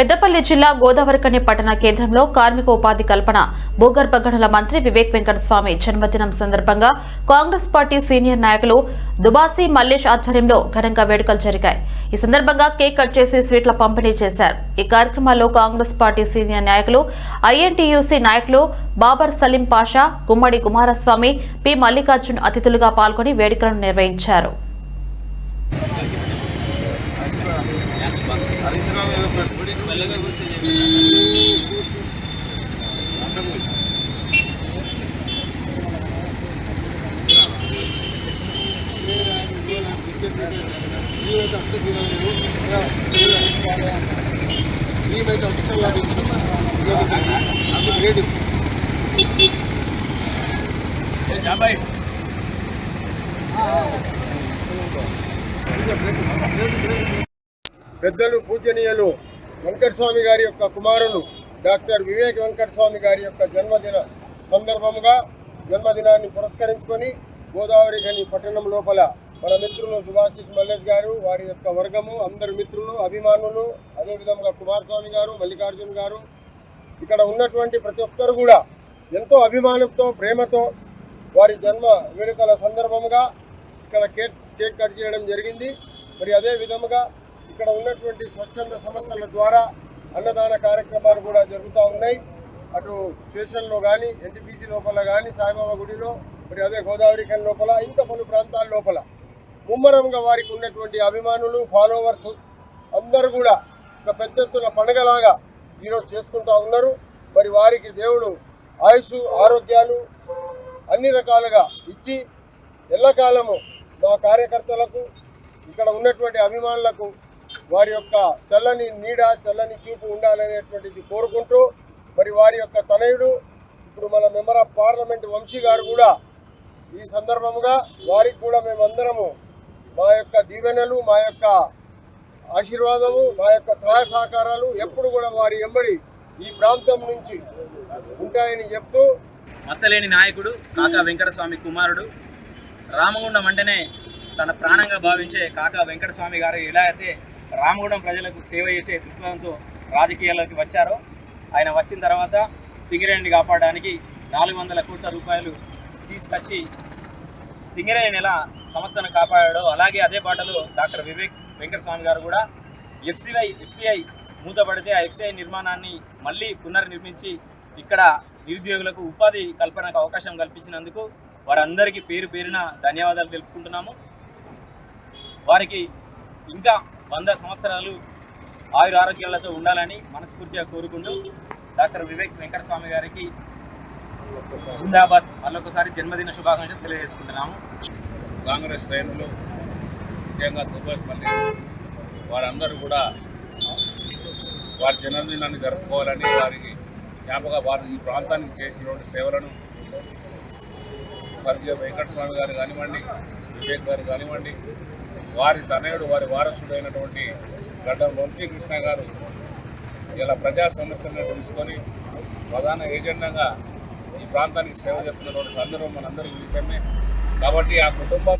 పెద్దపల్లి జిల్లా గోదావరికని పట్టణ కేంద్రంలో కార్మిక ఉపాధి కల్పన భూగర్భ గనుల మంత్రి వివేక్ వెంకటస్వామి జన్మదినం సందర్భంగా కాంగ్రెస్ పార్టీ సీనియర్ నాయకులు దుబాసి మల్లేష్ ఆధ్వర్యంలో ఘనంగా వేడుకలు జరిగాయి. ఈ సందర్భంగా కేక్ కట్ చేసి స్వీట్ల పంపిణీ చేశారు. ఈ కార్యక్రమాల్లో కాంగ్రెస్ పార్టీ సీనియర్ నాయకులు ఐఎన్టీయూసీ నాయకులు బాబర్ సలీం పాషా గుమ్మడి కుమారస్వామి పి మల్లికార్జున్ అతిథులుగా పాల్గొని వేడుకలను నిర్వహించారు. హరిశ్రామ్ ఏదో పెట్టుబడి మెల్లగా కూర్చొని నీమైతే అక్షరాలు అది గ్రేడ్ జాబాయ్ గ్రేడ్ గ్రేడ్ పెద్దలు పూజనీయులు వెంకటస్వామి గారి యొక్క కుమారులు డాక్టర్ వివేక్ వెంకటస్వామి గారి యొక్క జన్మదిన సందర్భముగా జన్మదినాన్ని పురస్కరించుకొని గోదావరి గని పట్టణం లోపల మన మిత్రులు సుభాషిష్ మల్లేష్ గారు వారి యొక్క వర్గము అందరు మిత్రులు అభిమానులు అదేవిధంగా కుమారస్వామి గారు మల్లికార్జున్ గారు. ఇక్కడ ఉన్నటువంటి ప్రతి ఒక్కరు కూడా ఎంతో అభిమానంతో ప్రేమతో వారి జన్మ వేడుకల సందర్భముగా ఇక్కడ కేక్ కేక్ కట్ చేయడం జరిగింది. మరి అదే విధముగా ఇక్కడ ఉన్నటువంటి స్వచ్ఛంద సంస్థల ద్వారా అన్నదాన కార్యక్రమాలు కూడా జరుగుతూ ఉన్నాయి. అటు స్టేషన్లో కానీ ఎన్టీపీసీ లోపల కానీ సాయిబాబా గుడిలో మరి అదే గోదావరి కన్ లోపల ఇంకా పలు ప్రాంతాల లోపల ముమ్మరంగా వారికి ఉన్నటువంటి అభిమానులు ఫాలోవర్స్ అందరూ కూడా ఒక పెద్ద ఎత్తున పండగలాగా ఈరోజు చేసుకుంటూ ఉన్నారు. మరి వారికి దేవుడు ఆయుష్ ఆరోగ్యాలు అన్ని రకాలుగా ఇచ్చి ఎల్లకాలము మా కార్యకర్తలకు ఇక్కడ ఉన్నటువంటి అభిమానులకు వారి యొక్క చల్లని నీడ చల్లని చూపు ఉండాలనేటువంటిది కోరుకుంటూ మరి వారి యొక్క తనయుడు ఇప్పుడు మన మెంబర్ ఆఫ్ పార్లమెంట్ వంశీ గారు కూడా ఈ సందర్భముగా వారికి కూడా మేమందరము మా యొక్క దీవెనలు మా యొక్క ఆశీర్వాదము మా యొక్క సహాయ సహకారాలు ఎప్పుడు కూడా వారి ఎంబడి ఈ ప్రాంతం నుంచి ఉంటాయని చెప్తూ మచ్చలేని నాయకుడు కాకా వెంకటస్వామి కుమారుడు రామగుండం అంటేనే తన ప్రాణంగా భావించే కాకా వెంకటస్వామి గారు ఎలా అయితే రామగూడెం ప్రజలకు సేవ చేసే దృక్పథంతో రాజకీయాల్లోకి వచ్చారో ఆయన వచ్చిన తర్వాత సింగరేణిని కాపాడడానికి నాలుగు వందల కోట్ల రూపాయలు తీసుకొచ్చి సింగరేణి ఎలా సంస్థను కాపాడాడో అలాగే అదే బాటలో డాక్టర్ వివేక్ వెంకటస్వామి గారు కూడా ఎఫ్సిఐ ఎఫ్సిఐ మూతపడితే ఆ ఎఫ్సిఐ నిర్మాణాన్ని మళ్ళీ పునర్నిర్మించి ఇక్కడ నిరుద్యోగులకు ఉపాధి కల్పనకు అవకాశం కల్పించినందుకు వారందరికీ పేరు పేరున ధన్యవాదాలు తెలుపుకుంటున్నాము. వారికి ఇంకా వంద సంవత్సరాలు ఆయుర ఆరోగ్యాలతో ఉండాలని మనస్ఫూర్తిగా కోరుకుంటూ డాక్టర్ వివేక్ వెంకటస్వామి గారికి జిందాబాద్ మళ్ళొకసారి జన్మదిన శుభాకాంక్షలు తెలియజేసుకుంటున్నాము. కాంగ్రెస్ శ్రేణులు ముఖ్యంగా దుబ్బాపల్లి వారందరూ కూడా వారి జన్మదినాన్ని జరుపుకోవాలని వారికి జ్ఞాపక వారు ఈ ప్రాంతానికి చేసినటువంటి సేవలను పరిచయం వెంకటస్వామి గారు కానివ్వండి వివేక్ గారు కానివ్వండి వారి తనయుడు వారి వారసుడైనటువంటి గడ్డం వంశీకృష్ణ గారు ఇలా ప్రజా సమస్యలను తెలుసుకొని ప్రధాన ఏజెండాగా ఈ ప్రాంతానికి సేవ చేస్తున్నటువంటి సందర్భం మనందరికీ విదితమే కాబట్టి ఆ కుటుంబం